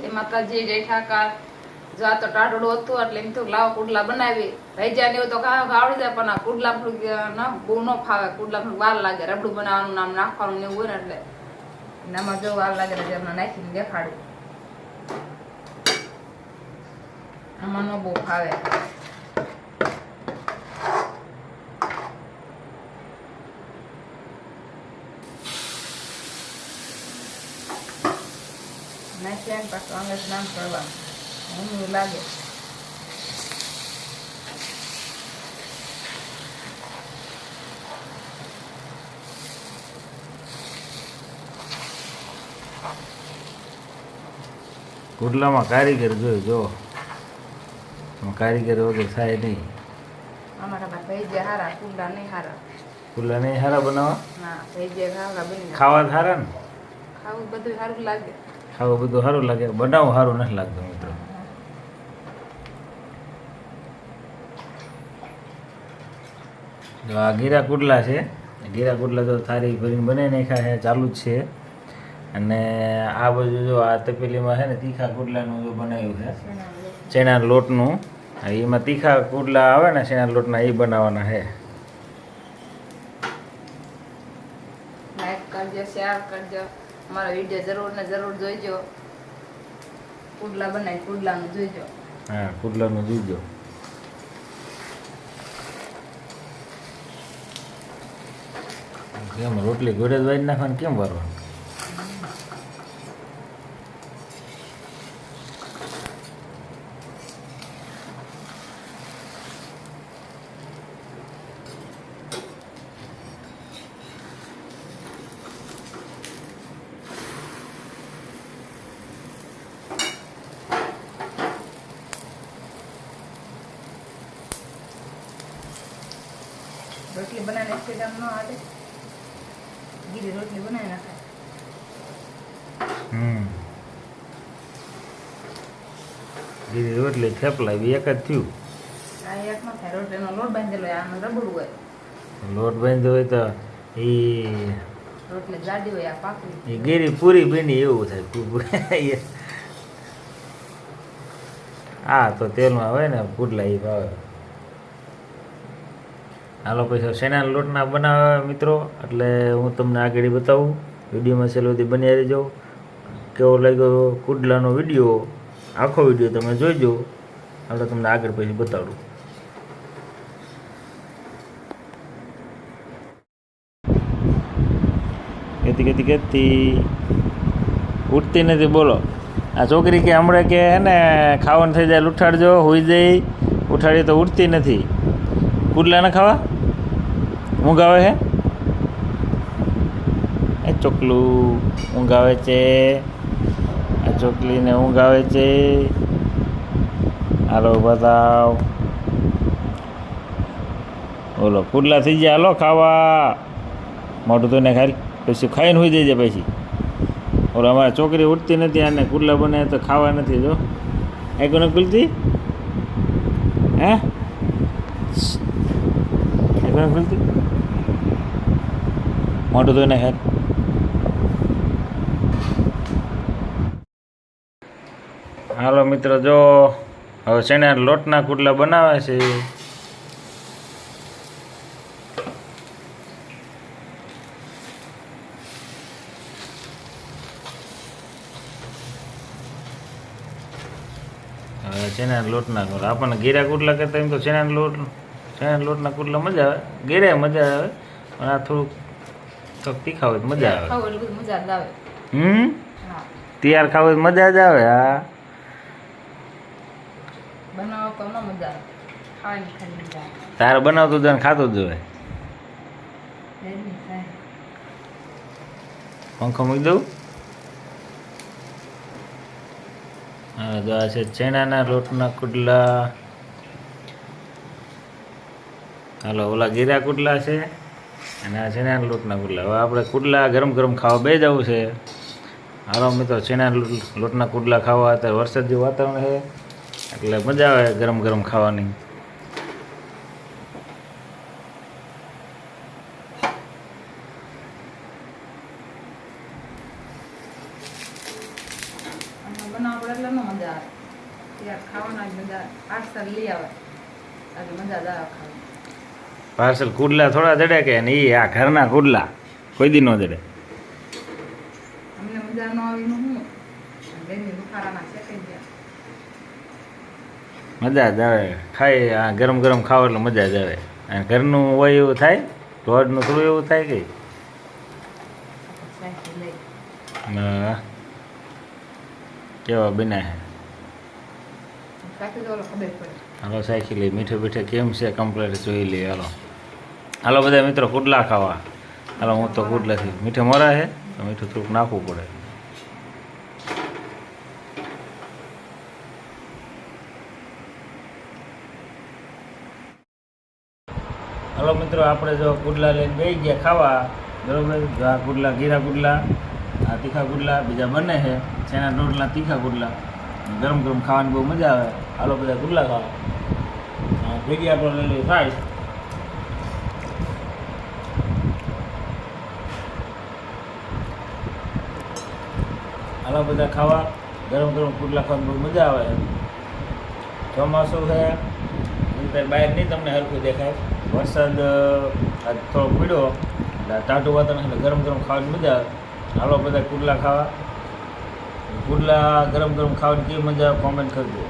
જય માતાજી જય ઠાકર. જો તો ટાઢોડું હતો એટલે એમ તો લાવો કુડલા બનાવી. ભૈજા ને તો ખાવા આવડી જાય, પણ આ કુડલા ના, બહુ ન ફાવે. કુડલા થોડુંક વાર લાગે, રબડું બનાવવાનું નામ નાખવાનું એવું હોય ને એટલે. અને આમાં જો વાર લાગે એટલે એમને નાખીને દેખાડું. આમાં ન બહુ ફાવે. નાખ્યા ને પાછું આંગળ નામ કરવાનું ઊંઘ લાગે કુટલામાં કારીગર જોયો જો. કારીગર વગર થાય નહીં. હારા હારા. કુડલા નહીં સારા બનાવવા? હારા ખાવા સારા ને? ખાવું બધું સારું લાગે. ખાવું બધું સારું લાગે. બનાવવું સારું નથી લાગતું મિત્રો. આ ગીરા કુડલા છે. ગીરા કુડલા તો થારી ભરીને બનાવી નાખ્યા છે, ચાલુ જ છે. અને આ બાજુ જો આ તપેલીમાં છે ને તીખા કુડલાનું જો બનાવ્યું છે. ચણા લોટનું. એમાં તીખા કુડલા આવે ને ચણા લોટના એ બનાવવાના છે. કરજો, શેર કરજો. અમારો વીડિયો જરૂર ને જરૂર જોઈજો. પુડલા બનાવી પુડલાનું જોઈજો. હા, પુડલાનું જોઈજો. કેમ, રોટલી ગોળે જ વાઈ નાખવાની, કેમ વારવાનું? રોટલી બનાવીને એક ન આવે ગીરી રોટલી બનાવી નાખાય હમ. બીજી રોટલી થેપલા બી એક જ થયું. આ એક ન થાય રોટલીનો લોટ બાંધેલો હોય રબડું હોય. લોટ બાંધ્યો હોય તો એ રોટલી જાડી હોય આ એ ગીરી પૂરી બની એવું થાય હા તો તેલમાં હોય ને પુડલા એ ભાવે. હાલો પૈસા શેના લોટના બનાવે મિત્રો, એટલે હું તમને આગળ બતાવું. વિડીયોમાં છેલ્લો સુધી બની રહેજો. કેવો લાગ્યો કુડલાનો વીડિયો? આખો વીડિયો તમે જોઈજો. એટલે તમને આગળ પછી બતાવું કેતી કેતી કેતી. ઉઠતી નથી, બોલો. આ છોકરી કે હમણાં કે હે ને ખાવાનું થઈ જાય, ઉઠાડજો, હોઈ જઈ. ઉઠાડી તો ઉઠતી નથી. કુડલા ખાવા? ઊંઘ આવે છે? એ ચોકલું ઊંઘ આવે છે. આ ચોકલીને ઊંઘ આવે છે. હાલો બતાવ. બોલો કુડલા થઈ જાય હાલો ખાવા. મોઢું તો ને ખાલી પછી ખાઈને હોઈ જાય પછી. ઓલો અમારી છોકરી ઉઠતી નથી અને કુડલા બને તો ખાવા નથી, જો. એ કોને ખુલતી હે? એ કોને ખુલતી મોઢું તો ને ખાલી હાલો મિત્રો, જો હવે છે ને લોટના કુટલા બનાવે છે. ચેના લોટના કુટલા? આપણને ગીરા કુટલા કરતા એમ તો ચેના લોટ ચેના લોટના કુટલા મજા આવે? ગીરે મજા આવે, પણ આ થોડુંક થોડુંક ખાવ મજા આવે. મજા હમ? તૈયાર ખાવ મજા જ આવે હા. બનાવો તો મજા આવે. તારે બનાવતું અને ખાતું જ હોય. પંખો મૂકી દઉં? હા તો આ છે ચણાના લોટના કુડલા હાલો ઓલા ગીરા કુડલા છે. અને આ ચણાના લોટના કુડલા હવે આપણે કુડલા ગરમ ગરમ ખાવા બે જવું છે. હાલો મિત્રો ચણાના લોટના કુડલા ખાવા. અત્યારે વરસાદ જેવું વાતાવરણ છે. એટલે મજા આવે ગરમ ગરમ ખાવાની. મજા આવે. ખાવાના મજા પાર્સલ લઈ આવે. મજા જ આવે ખાવાની. પાર્સલ કુડલા થોડા જડે કે ને ઈ આ ઘરના કુડલા? કોઈ દી ન જડે. મજા જ આવે. ખાઈ આ ગરમ ગરમ ખાવ એટલે મજા જ આવે. અને ઘરનું હોય એવું થાય? રોડનું થોડું એવું થાય કે. કેવા બિના હે? હાલો સાયકી લઈ મીઠે મીઠે કેમ છે? કમ્પ્લેટ જોઈ લઈએ હાલો. હાલો બધા મિત્રો, કુડલા ખાવા. હાલો, હું તો કુડલાથી. મીઠે મોરા છે, તો મીઠું થોડુંક નાખવું પડે. હાલો મિત્રો, આપણે જો કુડલા લઈને બેસી ગયા ખાવા. બરોબર? આ કુડલા ગીરા કુડલા, આ તીખા કુડલા, બીજા બને છે. છેના રોટલા તીખા કુડલા? ગરમ ગરમ ખાવાની બહુ મજા આવે. હાલો, બધા કુડલા ખાવા. ભેગી આપણે લઈ લઈએ ફ્રાઈસ હાલો બધા ખાવા ગરમ ગરમ કુડલા ખાવાની બહુ મજા આવે. ચોમાસું છે બહાર નહીં તમને હરખું દેખાય. વરસાદ થોડો પડ્યો, એટલે આ વાતાવરણ એટલે ગરમ ગરમ ખાવાની મજા આવે. હાલો બધા પુડલા ખાવા. કુડલા ગરમ ગરમ ખાવાની કેવી મજા આવે કોમેન્ટ કરજો.